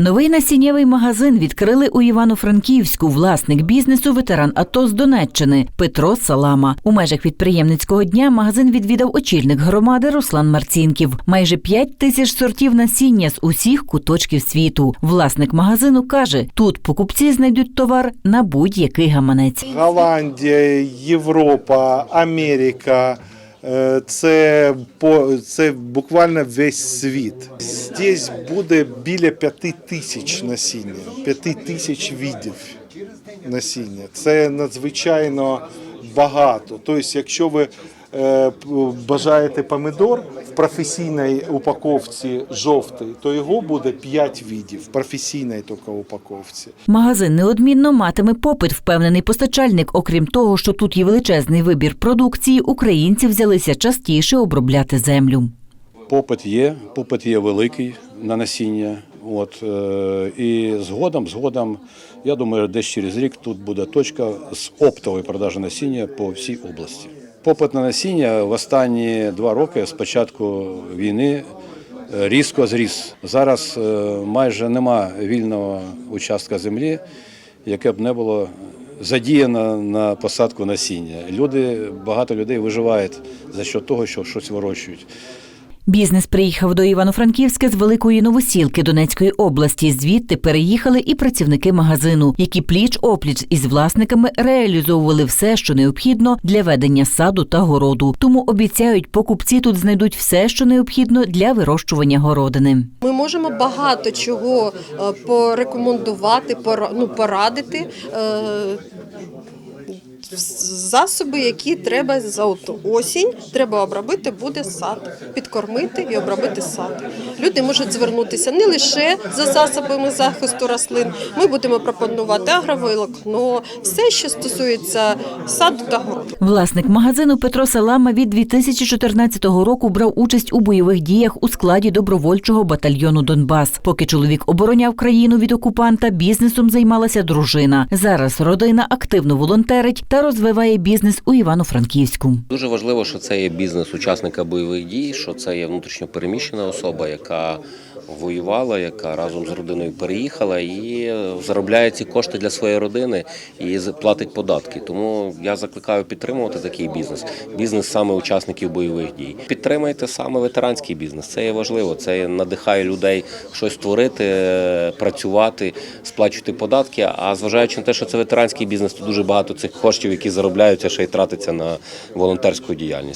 Новий насіннєвий магазин відкрили у Івано-Франківську. Власник бізнесу ветеран АТО з Донеччини Петро Салама. У межах підприємницького дня магазин відвідав очільник громади Руслан Марцінків. Майже 5 тисяч сортів насіння з усіх куточків світу. Власник магазину каже: тут покупці знайдуть товар на будь-який гаманець. Голландія, Європа, Америка. е, Це по це буквально весь світ. Здесь буде біля п'яти тисяч насіння, п'яти тисяч видів насіння. Це надзвичайно багато. Тобто, якщо ви е, бажаєте помидор в професійній упаковці жовтий, то його буде 5 видів в професійній тільки упаковці. Магазин неодмінно матиме попит, впевнений постачальник. Окрім того, що тут є величезний вибір продукції, українці взялися частіше обробляти землю. Попит є, попит є великий на насіння. От, е, і згодом, згодом, я думаю, десь через рік тут буде точка з оптової продажі насіння по всій області. Попит на насіння в останні два роки з початку війни е, різко зріс. Зараз е, майже нема вільного участка землі, яке б не було задіяно на посадку насіння. Люди, багато людей виживають за що того, що щось вирощують. Бізнес приїхав до Івано-Франківська з великої новосілки Донецької області. Звідти переїхали і працівники магазину, які пліч опліч із власниками реалізовували все, що необхідно для ведення саду та городу. Тому обіцяють, покупці тут знайдуть все, що необхідно для вирощування городини. Ми можемо багато чого е, порекомендувати, ну, порадити. е, Засоби, які треба за осінь, треба обробити буде сад, підкормити і обробити сад. Люди можуть звернутися не лише за засобами захисту рослин. Ми будемо пропонувати агроволокно, все, що стосується саду та городу. Власник магазину Петро Салама від 2014 року брав участь у бойових діях у складі добровольчого батальйону Донбас. Поки чоловік обороняв країну від окупанта, бізнесом займалася дружина. Зараз родина активно волонтерить та розвиває бізнес у Івано-Франківську. Дуже важливо, що це є бізнес учасника бойових дій, що це є внутрішньо переміщена особа, яка воювала, яка разом з родиною переїхала і заробляє ці кошти для своєї родини і платить податки. Тому я закликаю підтримувати такий бізнес. Бізнес саме учасників бойових дій. Підтримайте саме ветеранський бізнес. Це є важливо. Це надихає людей щось творити, е, працювати, сплачувати податки. А зважаючи на те, що це ветеранський бізнес, то дуже багато цих коштів, які заробляються, ще й тратиться на волонтерську діяльність.